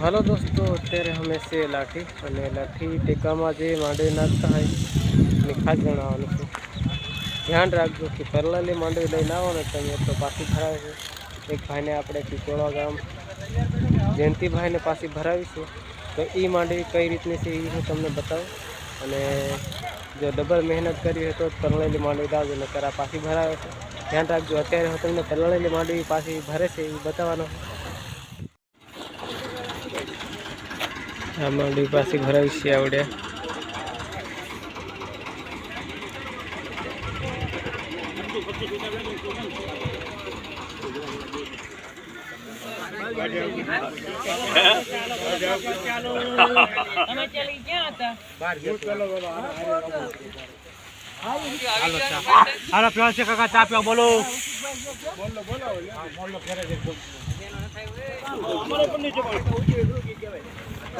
હાલો દોસ્તો, અત્યારે અમે છે લાઠી અને લાઠી ટેકામાં જે માંડવી નાખતા હોય એની ખાસ જણાવવાનું છે. ધ્યાન રાખજો કે પરલાલી માંડવી લઈને આવો ને તમે તો પાછી ભરાવે એક ભાઈને આપણે ટીચોળા ગામ જયંતિભાઈને પાછી ભરાવીશું. તો એ માંડવી કઈ રીતની છે એ હું તમને બતાવું. અને જો ડબલ મહેનત કરી હોય તો જ પરળેલી માંડવી લાવજો, નકર આ પાછી ભરાવે છે. ધ્યાન રાખજો, અત્યારે હું તમને પરલાલી માંડવી પાછી ભરે છે એ બતાવવાનો આ માંડવી પાછી ભરાવી છે આવડે. હાલો પ્યાસે કાકા ચા પીવા બોલો.